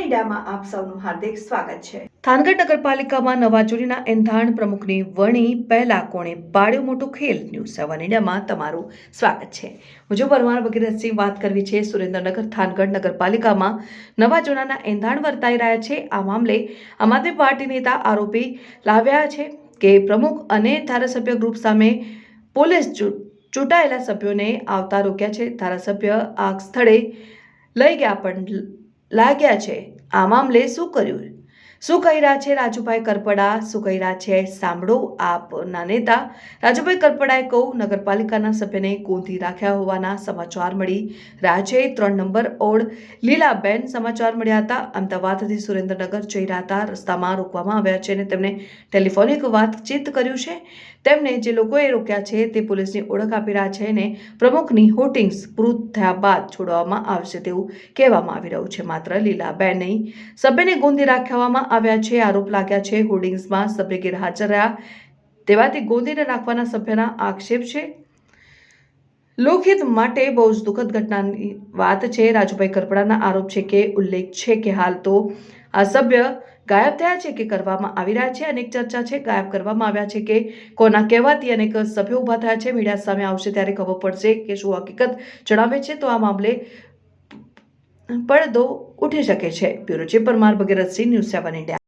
ઇન્ડિયામાં આપ સૌનું હાર્દિક સ્વાગત છે. થાનગઢ નગરપાલિકામાં નવા એંધાણ પ્રમુખની વણી પહેલા કોણે પાડ્યો મોટો ખેલ? ન્યૂઝ સેવન ઇન્ડિયામાં તમારું સ્વાગત છે. મુજબ પરમાર ભગીરથસિંહ. વાત કરવી છે સુરેન્દ્રનગર થાનગઢ નગરપાલિકામાં. નવા એંધાણ વર્તાઈ રહ્યા છે. આ મામલે આમ આદમી પાર્ટી નેતા આરોપી લાવ્યા છે કે પ્રમુખ અને ધારાસભ્ય ગ્રુપ સામે પોલીસ ચૂંટાયેલા સભ્યોને આવતા રોક્યા છે. ધારાસભ્ય આ સ્થળે લઈ ગયા પણ લાગ્યા છે. આ મામલે શું કર્યું? શું કહી રહ્યા છે રાજુભાઈ કરપડા? શું કહી રહ્યા છે? સાંભળો આપના નેતા. રાજુભાઈ કરપડાએ કહું, નગરપાલિકાના સભ્યને ગોંધી રાખ્યા હોવાના સમાચાર મળી રહ્યા છે. ત્રણ નંબર ઓડ લીલાબેન સમાચાર મળ્યા હતા. અમદાવાદથી સુરેન્દ્રનગર જઈ રહ્યા હતા. રસ્તામાં રોકવામાં આવ્યા છે અને તેમણે ટેલિફોનિક વાતચીત કર્યું છે. તેમને જે લોકોએ રોક્યા છે તે પોલીસની ઓળખ આપી રહ્યા છે અને પ્રમુખની હોર્ડિંગ્સ પૂરું થયા બાદ છોડવામાં આવશે તેવું કહેવામાં આવી રહ્યું છે. માત્ર લીલાબેન નહીં, સભ્યને ગોંધી રાખવામાં આવ્યા છે. આરોપ લાગ્યા છે હોર્ડિંગ્સમાં સભ્ય ગેરહાજર રહ્યા, તેવાથી ગોંધીને રાખવાના સભ્યના આક્ષેપ છે. લોકહિત માટે બહુ જ દુઃખદ ઘટનાની વાત છે. રાજુભાઈ કરપડાના આરોપ છે કે, ઉલ્લેખ છે કે હાલ તો આ સભ્ય ગાયબ થયા છે કે કરવામાં આવી રહ્યા છે? અનેક ચર્ચા છે, ગાયબ કરવામાં આવ્યા છે કે કોના કહેવાથી અનેક સભ્યો ઊભા થયા છે? મીડિયા સામે આવશે ત્યારે ખબર પડશે કે શું હકીકત જણાવે છે? તો આ મામલે પડદો ઉઠી શકે છે. Bureau chief Parmar Bhagirathsinh news seven India.